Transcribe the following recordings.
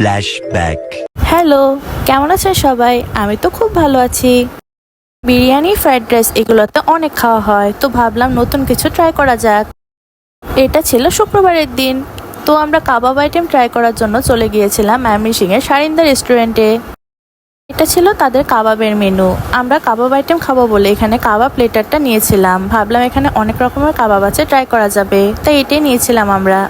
Flashback. Hello কেমন আছেন সবাই? আমি তো খুব ভালো আছি। বিরিয়ানি, ফ্রাইড রাইস এগুলো তো অনেক খাওয়া হয়, তো ভাবলাম নতুন কিছু ট্রাই করা যাক। এটা ছিল শুক্রবারের দিন, তো আমরা কাবাব আইটেম ট্রাই করার জন্য চলে গিয়েছিলাম ম্যামিসিং এর সারিন্দা রেস্টুরেন্টে এটা ছিল তাদের কাবাবের মেনু আমরা কাবাব আইটেম খাব বলে এখানে কাবাব প্লেটারটা নিয়েছিলাম। ভাবলাম এখানে অনেক রকমের কাবাব আছে ট্রাই করা যাবে, তাই এটাই নিয়েছিলাম আমরা।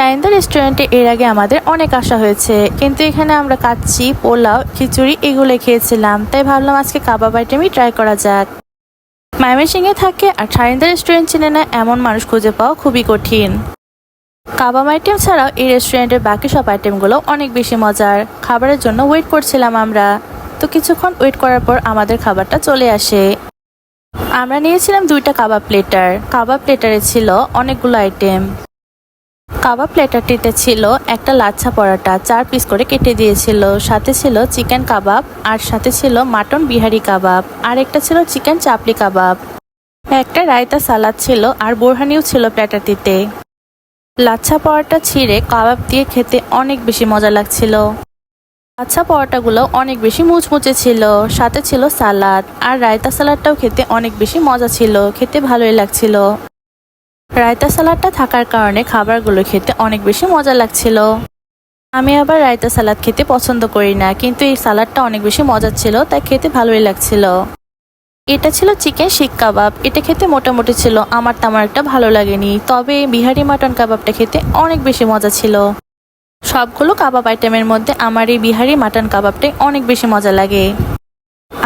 শাহিন্দা রেস্টুরেন্টে এর আগে আমাদের অনেক আশা হয়েছে। কিন্তু এখানে আমরা কাচ্চি, পোলাও, খিচুড়ি এগুলো খেয়েছিলাম। তাই ভাবলাম আজকে কাবাব আইটেমই ট্রাই করা যাক। ময়মনসিংহে থাকে আর শাহিন্দা রেস্টুরেন্ট চিনে না এমন মানুষ খুঁজে পাওয়া খুবই কঠিন। কাবাব আইটেম ছাড়াও এই রেস্টুরেন্টের বাকি সব আইটেমগুলো অনেক বেশি মজার। খাবারের জন্য ওয়েট করছিলাম আমরা। তো কিছুক্ষণ ওয়েট করার পর আমাদের খাবারটা চলে আসে। আমরা নিয়েছিলাম দুইটা কাবাব প্লেটার কাবাব প্লেটারে ছিল অনেকগুলো আইটেম কাবাব প্লেটারটিতে ছিল একটা লাচ্ছা পরাটা, চার পিস করে কেটে দিয়েছিল। সাথে ছিল চিকেন কাবাব, আর সাথে ছিল মাটন বিহারি কাবাব, আর একটা ছিল চিকেন চাপলি কাবাব। একটা রায়তা সালাদ ছিল, আর বোরহানিও ছিল প্লেটারটিতে। লাচ্ছা পরোটা ছিঁড়ে কাবাব দিয়ে খেতে অনেক বেশি মজা লাগছিল। লাচ্ছা পরোটাগুলো অনেক বেশি মুচমুচে ছিল। সাথে ছিল সালাদ, আর রায়তা সালাদটাও খেতে অনেক বেশি মজা ছিল। খেতে ভালোই লাগছিল। রায়তা সালাডটা থাকার কারণে খাবারগুলো খেতে অনেক বেশি মজা লাগছিল। আমি আবার রায়তা সালাদ খেতে পছন্দ করি না, কিন্তু এই সালাডটা অনেক বেশি মজার ছিল, তাই খেতে ভালোই লাগছিল। এটা ছিল চিকেন শিক কাবাব। এটা খেতে মোটামুটি ছিল, আমার তেমন একটা ভালো লাগেনি, তবে বিহারি মাটন কাবাবটা খেতে অনেক বেশি মজা ছিল। সবগুলো কাবাব আইটেমের মধ্যে আমার এই বিহারি মাটন কাবাবটাই অনেক বেশি মজা লাগে।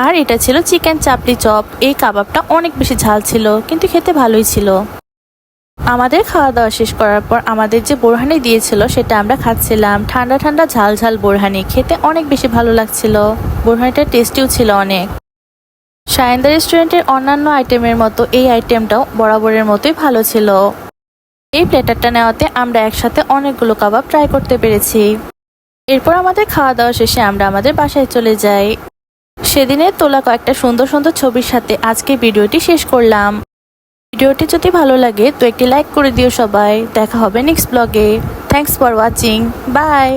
আর এটা ছিল চিকেন চাপলি চপ। এই কাবাবটা অনেক বেশি ঝাল ছিল, কিন্তু খেতে ভালোই ছিল। আমাদের খাওয়া দাওয়া শেষ করার পর আমাদের যে বোরহানি দিয়েছিল, সেটা আমরা খাচ্ছিলাম। ঠান্ডা ঠান্ডা ঝাল ঝাল বোরহানি। খেতে অনেক বেশি ভালো লাগছিল। বোরহানিটা টেস্টিও ছিল অনেক। সায়েন্দা রেস্টুরেন্টের অন্যান্য আইটেমের মতো এই আইটেমটাও বরাবরের মতোই ভালো ছিল। এই প্লেটারটা নেওয়াতে আমরা একসাথে অনেকগুলো কাবাব ট্রাই করতে পেরেছি। এরপর আমাদের খাওয়া দাওয়া শেষে আমরা আমাদের বাসায় চলে যাই। সেদিনের তোলা কয়েকটা সুন্দর সুন্দর ছবির সাথে আজকে ভিডিওটি শেষ করলাম। ভিডিওটি যদি ভালো লাগে, তো একটি লাইক করে দিও সবাই। দেখা হবে নেক্সট ব্লগে থ্যাংকস ফর ওয়াচিং বাই